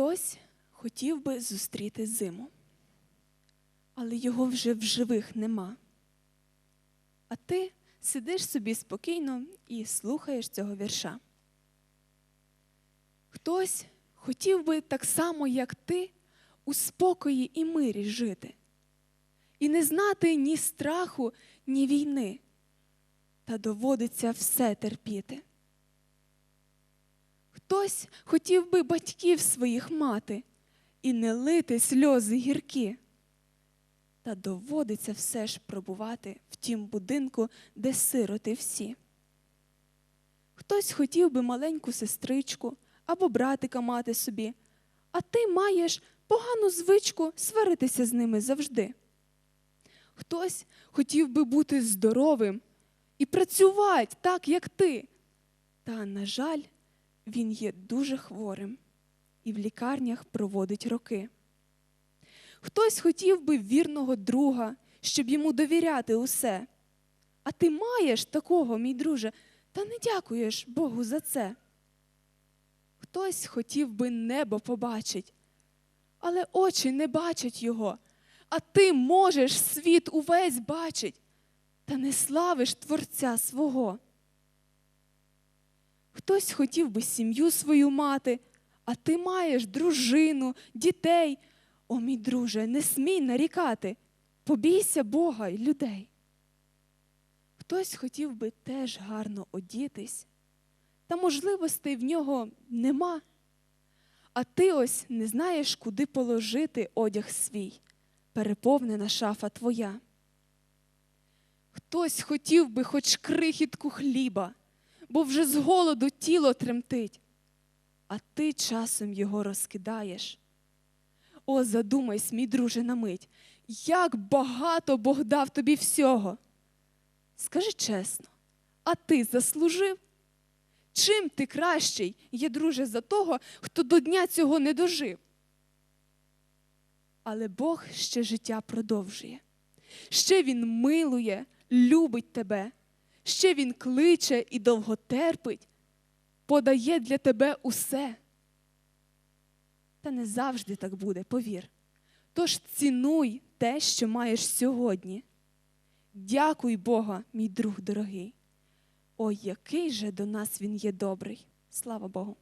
Хтось хотів би зустріти зиму, але його вже в живих нема. А ти сидиш собі спокійно і слухаєш цього вірша. Хтось хотів би так само, як ти, у спокої і мирі жити, і не знати ні страху, ні війни, та доводиться все терпіти. Хтось хотів би батьків своїх мати і не лити сльози гіркі. Та доводиться все ж пробувати в тім будинку, де сироти всі. Хтось хотів би маленьку сестричку або братика мати собі, а ти маєш погану звичку сваритися з ними завжди. Хтось хотів би бути здоровим і працювати так, як ти. Та, на жаль, він є дуже хворим і в лікарнях проводить роки. Хтось хотів би вірного друга, щоб йому довіряти усе. А ти маєш такого, мій друже, та не дякуєш Богу за це. Хтось хотів би небо побачить, але очі не бачать його, а ти можеш світ увесь бачить, та не славиш Творця свого. Хтось хотів би сім'ю свою мати, а ти маєш дружину, дітей. О, мій друже, не смій нарікати, побійся Бога й людей. Хтось хотів би теж гарно одітись, та можливостей в нього нема. А ти ось не знаєш, куди положити одяг свій, переповнена шафа твоя. Хтось хотів би хоч крихітку хліба, бо вже з голоду тіло тремтить, а ти часом його розкидаєш. О, задумайся, мій друже, на мить, як багато Бог дав тобі всього. Скажи чесно, а ти заслужив? Чим ти кращий є, друже, за того, хто до дня цього не дожив? Але Бог ще життя продовжує. Ще Він милує, любить тебе, ще Він кличе і довго терпить, подає для тебе усе. Та не завжди так буде, повір. Тож цінуй те, що маєш сьогодні. Дякуй Бога, мій друг дорогий. Ой, який же до нас він є добрий. Слава Богу.